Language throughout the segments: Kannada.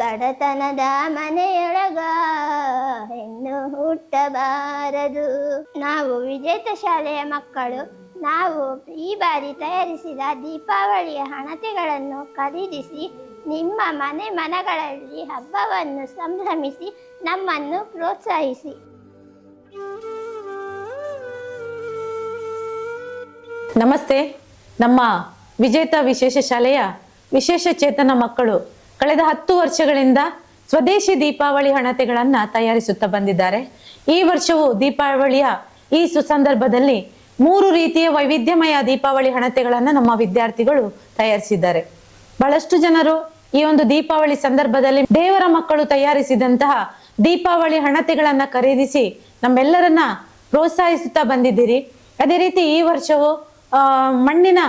ಬಡತನದ ಮನೆಯೊಳಗ ಹೆಣ್ಣು ಹುಟ್ಟಬಾರದು. ನಾವು ವಿಜೇತ ಶಾಲೆಯ ಮಕ್ಕಳು, ನಾವು ಈ ಬಾರಿ ತಯಾರಿಸಿದ ದೀಪಾವಳಿಯ ಹಣತೆಗಳನ್ನು ಖರೀದಿಸಿ ನಿಮ್ಮ ಮನೆ ಮನಗಳಲ್ಲಿ ಹಬ್ಬವನ್ನು ಸಂಭ್ರಮಿಸಿ ನಮ್ಮನ್ನು ಪ್ರೋತ್ಸಾಹಿಸಿ. ನಮಸ್ತೆ, ನಮ್ಮ ವಿಜೇತ ವಿಶೇಷ ಶಾಲೆಯ ವಿಶೇಷ ಚೇತನ ಮಕ್ಕಳು. ಕಳೆದ ಹತ್ತು ವರ್ಷಗಳಿಂದ ಸ್ವದೇಶಿ ದೀಪಾವಳಿ ಹಣತೆಗಳನ್ನ ತಯಾರಿಸುತ್ತಾ ಬಂದಿದ್ದಾರೆ. ಈ ವರ್ಷವೂ ದೀಪಾವಳಿಯ ಈ ಸುಸಂದರ್ಭದಲ್ಲಿ ಮೂರು ರೀತಿಯ ವೈವಿಧ್ಯಮಯ ದೀಪಾವಳಿ ಹಣತೆಗಳನ್ನ ನಮ್ಮ ವಿದ್ಯಾರ್ಥಿಗಳು ತಯಾರಿಸಿದ್ದಾರೆ. ಬಹಳಷ್ಟು ಜನರು ಈ ಒಂದು ದೀಪಾವಳಿ ಸಂದರ್ಭದಲ್ಲಿ ದೇವರ ಮಕ್ಕಳು ತಯಾರಿಸಿದಂತಹ ದೀಪಾವಳಿ ಹಣತೆಗಳನ್ನ ಖರೀದಿಸಿ ನಮ್ಮೆಲ್ಲರನ್ನ ಪ್ರೋತ್ಸಾಹಿಸುತ್ತಾ ಬಂದಿದ್ದೀರಿ. ಅದೇ ರೀತಿ ಈ ವರ್ಷವು ಮಣ್ಣಿನ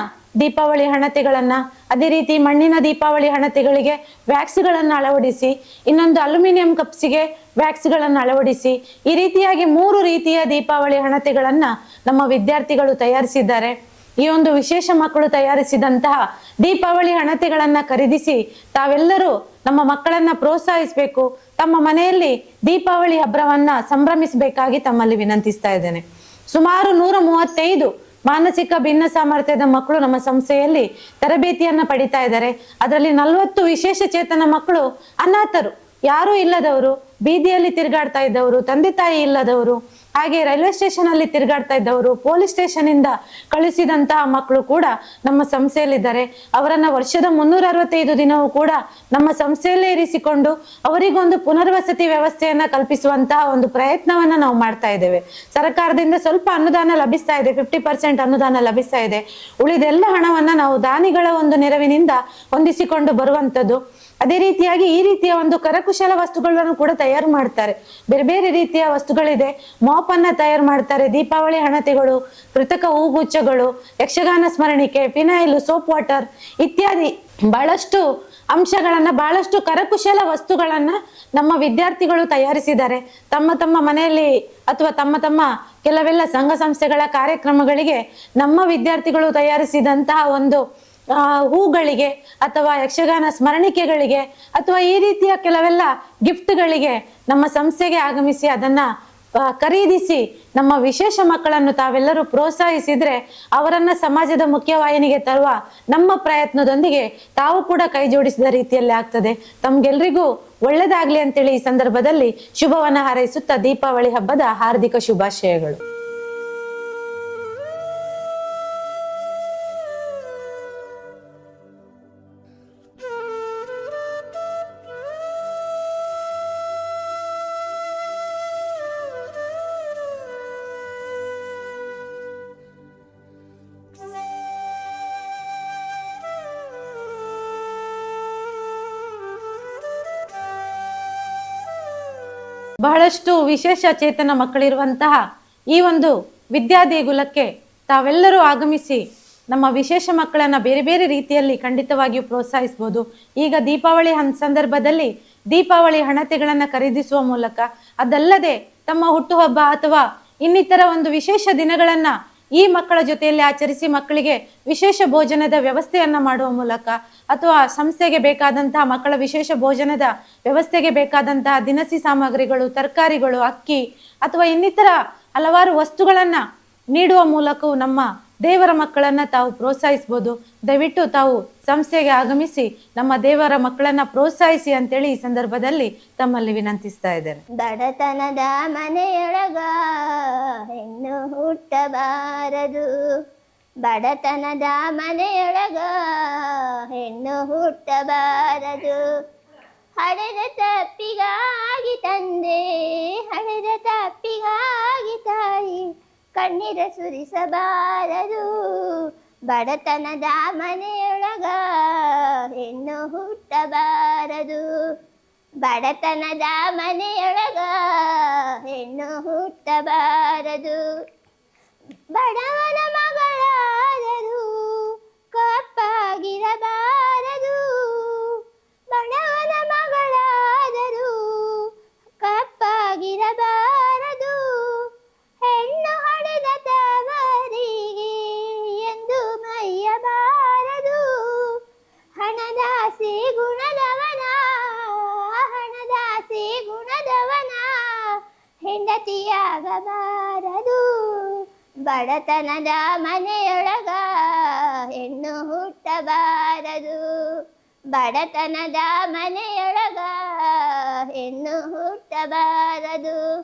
ದೀಪಾವಳಿ ಹಣತೆಗಳನ್ನ, ಅದೇ ರೀತಿ ಮಣ್ಣಿನ ದೀಪಾವಳಿ ಹಣತೆಗಳಿಗೆ ವ್ಯಾಕ್ಸ್ಗಳನ್ನು ಅಳವಡಿಸಿ, ಇನ್ನೊಂದು ಅಲ್ಯೂಮಿನಿಯಂ ಕಪ್ಸಿಗೆ ವ್ಯಾಕ್ಸ್ಗಳನ್ನು ಅಳವಡಿಸಿ, ಈ ರೀತಿಯಾಗಿ ಮೂರು ರೀತಿಯ ದೀಪಾವಳಿ ಹಣತೆಗಳನ್ನ ನಮ್ಮ ವಿದ್ಯಾರ್ಥಿಗಳು ತಯಾರಿಸಿದ್ದಾರೆ. ಈ ಒಂದು ವಿಶೇಷ ಮಕ್ಕಳು ತಯಾರಿಸಿದಂತಹ ದೀಪಾವಳಿ ಹಣತೆಗಳನ್ನ ಖರೀದಿಸಿ ತಾವೆಲ್ಲರೂ ನಮ್ಮ ಮಕ್ಕಳನ್ನ ಪ್ರೋತ್ಸಾಹಿಸಬೇಕು, ತಮ್ಮ ಮನೆಯಲ್ಲಿ ದೀಪಾವಳಿ ಹಬ್ಬವನ್ನ ಸಂಭ್ರಮಿಸಬೇಕಾಗಿ ತಮ್ಮಲ್ಲಿ ವಿನಂತಿಸ್ತಾ ಇದ್ದೇನೆ. ಸುಮಾರು ನೂರ ಮೂವತ್ತೈದು ಮಾನಸಿಕ ಭಿನ್ನ ಸಾಮರ್ಥ್ಯದ ಮಕ್ಕಳು ನಮ್ಮ ಸಂಸ್ಥೆಯಲ್ಲಿ ತರಬೇತಿಯನ್ನ ಪಡಿತಾ ಇದ್ದಾರೆ. ಅದರಲ್ಲಿ ನಲವತ್ತು ವಿಶೇಷ ಚೇತನ ಮಕ್ಕಳು ಅನಾಥರು. ಯಾರೂ ಇಲ್ಲದವರು, ಬೀದಿಯಲ್ಲಿ ತಿರುಗಾಡ್ತಾ ಇದ್ದವರು, ತಂದೆ ತಾಯಿ ಇಲ್ಲದವರು, ಹಾಗೆ ರೈಲ್ವೆ ಸ್ಟೇಷನ್ ಅಲ್ಲಿ ತಿರುಗಾಡ್ತಾ ಇದ್ದವರು, ಪೊಲೀಸ್ ಸ್ಟೇಷನ್ ಇಂದ ಕಳಿಸಿದಂತಹ ಮಕ್ಕಳು ಕೂಡ ನಮ್ಮ ಸಂಸ್ಥೆಯಲ್ಲಿದ್ದಾರೆ. ಅವರನ್ನ ವರ್ಷದ ಮುನ್ನೂರ ಅರವತ್ತೈದು ದಿನವೂ ಕೂಡ ನಮ್ಮ ಸಂಸ್ಥೆಯಲ್ಲೇ ಇರಿಸಿಕೊಂಡು ಅವರಿಗೊಂದು ಪುನರ್ವಸತಿ ವ್ಯವಸ್ಥೆಯನ್ನ ಕಲ್ಪಿಸುವಂತಹ ಒಂದು ಪ್ರಯತ್ನವನ್ನ ನಾವು ಮಾಡ್ತಾ ಇದ್ದೇವೆ. ಸರ್ಕಾರದಿಂದ ಸ್ವಲ್ಪ ಅನುದಾನ ಲಭಿಸ್ತಾ ಇದೆ, ಫಿಫ್ಟಿ ಪರ್ಸೆಂಟ್ ಅನುದಾನ ಲಭಿಸ್ತಾ ಇದೆ. ಉಳಿದೆಲ್ಲ ಹಣವನ್ನ ನಾವು ದಾನಿಗಳ ಒಂದು ನೆರವಿನಿಂದ ಹೊಂದಿಸಿಕೊಂಡು ಬರುವಂತದ್ದು ಅದೇ ರೀತಿಯಾಗಿ ಈ ರೀತಿಯ ಒಂದು ಕರಕುಶಲ ವಸ್ತುಗಳನ್ನು ಕೂಡ ತಯಾರು ಮಾಡ್ತಾರೆ. ಬೇರೆ ಬೇರೆ ರೀತಿಯ ವಸ್ತುಗಳಿದೆ. ಮಾಪ್ ಅನ್ನ ತಯಾರು ಮಾಡ್ತಾರೆ. ದೀಪಾವಳಿ ಹಣತೆಗಳು, ಕೃತಕ ಹೂಗುಚ್ಛಗಳು, ಯಕ್ಷಗಾನ ಸ್ಮರಣಿಕೆ, ಫಿನೈಲ್, ಸೋಪ್ ವಾಟರ್ ಇತ್ಯಾದಿ ಬಹಳಷ್ಟು ಅಂಶಗಳನ್ನ, ಬಹಳಷ್ಟು ಕರಕುಶಲ ವಸ್ತುಗಳನ್ನ ನಮ್ಮ ವಿದ್ಯಾರ್ಥಿಗಳು ತಯಾರಿಸಿದ್ದಾರೆ. ತಮ್ಮ ತಮ್ಮ ಮನೆಯಲ್ಲಿ ಅಥವಾ ತಮ್ಮ ತಮ್ಮ ಕೆಲವೆಲ್ಲ ಸಂಘ ಸಂಸ್ಥೆಗಳ ಕಾರ್ಯಕ್ರಮಗಳಿಗೆ ನಮ್ಮ ವಿದ್ಯಾರ್ಥಿಗಳು ತಯಾರಿಸಿದಂತಹ ಒಂದು ಹೂಗಳಿಗೆ ಅಥವಾ ಯಕ್ಷಗಾನ ಸ್ಮರಣಿಕೆಗಳಿಗೆ ಅಥವಾ ಈ ರೀತಿಯ ಕೆಲವೆಲ್ಲ ಗಿಫ್ಟ್ಗಳಿಗೆ ನಮ್ಮ ಸಂಸ್ಥೆಗೆ ಆಗಮಿಸಿ ಅದನ್ನ ಖರೀದಿಸಿ ನಮ್ಮ ವಿಶೇಷ ಮಕ್ಕಳನ್ನು ತಾವೆಲ್ಲರೂ ಪ್ರೋತ್ಸಾಹಿಸಿದ್ರೆ ಅವರನ್ನ ಸಮಾಜದ ಮುಖ್ಯವಾಹಿನಿಗೆ ತರುವ ನಮ್ಮ ಪ್ರಯತ್ನದೊಂದಿಗೆ ತಾವು ಕೂಡ ಕೈ ಜೋಡಿಸಿದ ರೀತಿಯಲ್ಲಿ ಆಗ್ತದೆ. ತಮ್ಗೆಲ್ರಿಗೂ ಒಳ್ಳೇದಾಗ್ಲಿ ಅಂತೇಳಿ ಈ ಸಂದರ್ಭದಲ್ಲಿ ಶುಭವನ್ನ ಹಾರೈಸುತ್ತಾ ದೀಪಾವಳಿ ಹಬ್ಬದ ಹಾರ್ದಿಕ ಶುಭಾಶಯಗಳು. ಬಹಳಷ್ಟು ವಿಶೇಷ ಚೇತನ ಮಕ್ಕಳಿರುವಂತಹ ಈ ಒಂದು ವಿದ್ಯಾ ದೇಗುಲಕ್ಕೆ ತಾವೆಲ್ಲರೂ ಆಗಮಿಸಿ ನಮ್ಮ ವಿಶೇಷ ಮಕ್ಕಳನ್ನ ಬೇರೆ ಬೇರೆ ರೀತಿಯಲ್ಲಿ ಖಂಡಿತವಾಗಿಯೂ ಪ್ರೋತ್ಸಾಹಿಸಬಹುದು ಈಗ ದೀಪಾವಳಿ ಸಂದರ್ಭದಲ್ಲಿ ದೀಪಾವಳಿ ಹಣತೆಗಳನ್ನ ಖರೀದಿಸುವ ಮೂಲಕ ಅದಲ್ಲದೆ ತಮ್ಮ ಹುಟ್ಟುಹಬ್ಬ ಅಥವಾ ಇನ್ನಿತರ ಒಂದು ವಿಶೇಷ ದಿನಗಳನ್ನ ಈ ಮಕ್ಕಳ ಜೊತೆಯಲ್ಲಿ ಆಚರಿಸಿ ಮಕ್ಕಳಿಗೆ ವಿಶೇಷ ಭೋಜನದ ವ್ಯವಸ್ಥೆಯನ್ನ ಮಾಡುವ ಮೂಲಕ ಅಥವಾ ಸಂಸ್ಥೆಗೆ ಬೇಕಾದಂತಹ ಮಕ್ಕಳ ವಿಶೇಷ ಭೋಜನದ ವ್ಯವಸ್ಥೆಗೆ ಬೇಕಾದಂತಹ ದಿನಸಿ ಸಾಮಗ್ರಿಗಳು, ತರಕಾರಿಗಳು, ಅಕ್ಕಿ ಅಥವಾ ಇನ್ನಿತರ ಹಲವಾರು ವಸ್ತುಗಳನ್ನ ನೀಡುವ ಮೂಲಕವೂ ನಮ್ಮ ದೇವರ ಮಕ್ಕಳನ್ನ ತಾವು ಪ್ರೋತ್ಸಾಹಿಸ್ಬೋದು. ದಯವಿಟ್ಟು ತಾವು ಸಂಸ್ಥೆಗೆ ಆಗಮಿಸಿ ನಮ್ಮ ದೇವರ ಮಕ್ಕಳನ್ನ ಪ್ರೋತ್ಸಾಹಿಸಿ ಅಂತೇಳಿ ಈ ಸಂದರ್ಭದಲ್ಲಿ ತಮ್ಮಲ್ಲಿ ವಿನಂತಿಸ್ತಾ ಇದ್ದಾರೆ ಬಡತನದ ಮನೆಯೊಳಗ ಹೆಣ್ಣು ಹುಟ್ಟಬಾರದು. ಬಡತನದ ಮನೆಯೊಳಗ ಹೆಣ್ಣು ಹುಟ್ಟಬಾರದು. ಹಡೆದ ತಪ್ಪಿಗಾಗಿ ತಂದೆ ಹಡೆದ ತಪ್ಪಿಗಾಗಿ ಕಣ್ಣೀರ ಸುರಿಸಬಾರದು. ಬಡತನದ ಮನೆಯೊಳಗ ಹೆಣ್ಣು ಹುಟ್ಟಬಾರದು. ಬಡತನದ ಮನೆಯೊಳಗ ಹೆಣ್ಣು ಹುಟ್ಟಬಾರದು. ಬಡವನ ಹೆಂಡತಿಯಾಗಬಾರದು ಬಡತನದ ಮನೆಯೊಳಗ ಹೆಣ್ಣು ಹುಟ್ಟಬಾರದು. ಬಡತನದ ಮನೆಯೊಳಗ ಹೆಣ್ಣು ಹುಟ್ಟಬಾರದು.